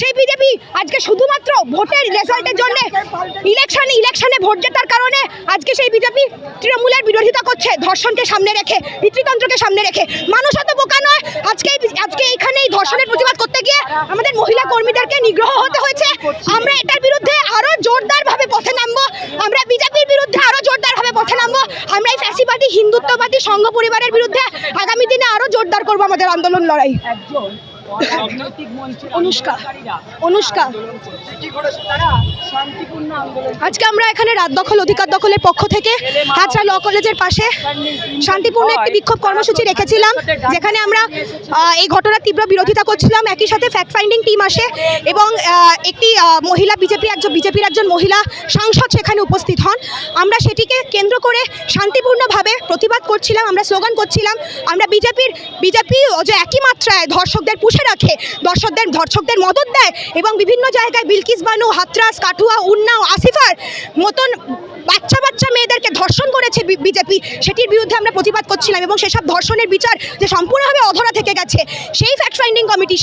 সেই বিজেপি আজকে শুধুমাত্র ভোটের রেজাল্টের জন্য ইলেকশনে ইলেকশনে ভোট জেতার কারণে আজকে সেই বিজেপি তৃণমূলের বিরোধিতা করছে, ধর্ষণকে সামনে রেখে পিতৃতন্ত্রকে সামনে রেখে। মানুষ অত বোকা নয়, আজকে আজকে এইখানে এই ধর্ষণের প্রতিবাদ করতে গিয়ে আমাদের মহিলা কর্মীদেরকে নিগ্রহ হতে হয়েছে। আমরা এটার বিরুদ্ধে আরও জোরদারভাবে পথে নামবো, আমরা বিজেপির বিরুদ্ধে আরও জোরদারভাবে পথে নামবো, আমরা এই ফ্যাসিবাদী, হিন্দুত্ববাদী সংঘ পরিবারের বিরুদ্ধে আগামী দিনে আরও জোরদার করব আমাদের আন্দোলন লড়াই। আজকে আমরা এখানে রাত দখল, অধিকার দখলের পক্ষ থেকে হাজরা ল কলেজের পাশে শান্তিপূর্ণ একটি বিক্ষোভ কর্মসূচি রেখেছিলাম, যেখানে আমরা এই ঘটনার তীব্র বিরোধিতা করছিলাম। একই সাথে ফ্যাক্ট ফাইন্ডিং টিম আসে এবং একটি মহিলা বিজেপি একজন, বিজেপির একজন মহিলা সাংসদ সেখানে উপস্থিত হন। আমরা সেটিকে কেন্দ্র করে শান্তিপূর্ণভাবে প্রতিবাদ করছিলাম, আমরা স্লোগান করছিলাম, আমরা বিজেপির, বিজেপি যে একই মাত্রায় ধর্ষকদের পুষে রাখে দর্শকদের ধর্ষকদের মদত দেয় এবং বিভিন্ন জায়গায় বিলকিস বানু, হাতরাস কাঠুয়া উন্নাও, আসিফার মতন বাচ্চা বাচ্চা মেয়েদেরকে ধর্ষণ করেছে বিজেপি। সেটির বিরুদ্ধে আমরা প্রতিবাদ করছিলাম এবং সেসব ধর্ষণের বিচার যে সম্পূর্ণভাবে অধরা থেকে গেছে, সেই ফ্যাক্ট ফাইন্ডিং কমিটি